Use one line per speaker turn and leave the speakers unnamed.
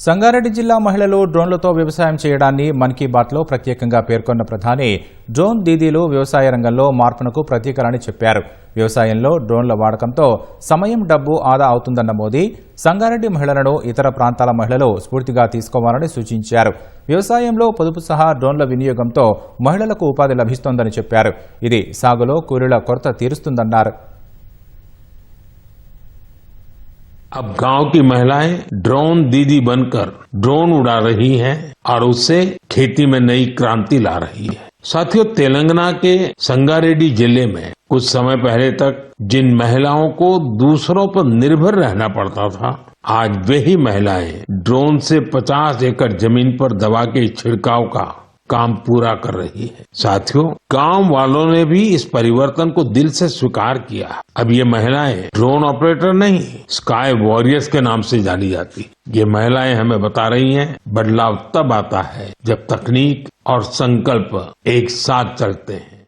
సంగారెడ్డి జిల్లా మహిళలు డ్రోన్లతో వ్యవసాయం చేయడాన్ని మన్ కీ బాత్లో ప్రత్యేకంగా పేర్కొన్న ప్రధాని డ్రోన్ దీదీలు వ్యవసాయ రంగంలో మార్పునకు ప్రతీకలని చెప్పారు. వ్యవసాయంలో డ్రోన్ల వాడకంతో సమయం డబ్బు ఆదా అవుతుందన్న మోదీ సంగారెడ్డి మహిళలను ఇతర ప్రాంతాల మహిళలు స్ఫూర్తిగా తీసుకోవాలని సూచించారు. వ్యవసాయంలో పొదుపు సహా డ్రోన్ల వినియోగంతో మహిళలకు ఉపాధి లభిస్తోందని చెప్పారు. ఇది సాగులో కూలీల కొరత తీరుస్తుందన్నారు.
अब गाँव की महिलाएँ ड्रोन दीदी बनकर ड्रोन उड़ा रही हैं और उससे खेती में नई क्रांति ला रही है। साथियों, तेलंगाना के संगारेड्डी ज़िले में कुछ समय पहले तक जिन महिलाओं को दूसरों पर निर्भर रहना पड़ता था, आज वही महिलाएँ ड्रोन से 50 एकड़ ज़मीन पर दवा के छिड़काव का काम पूरा कर रही है। साथियों, गाँव वालों ने भी इस परिवर्तन को दिल से स्वीकार किया अब ये महिलाएँ ड्रोन ऑपरेटर नहीं, स्काई वॉरियर्स के नाम से जानी जाती। ये महिलाएँ हमें बता रही हैं, बदलाव तब आता है जब तकनीक और संकल्प एक साथ चलते हैं।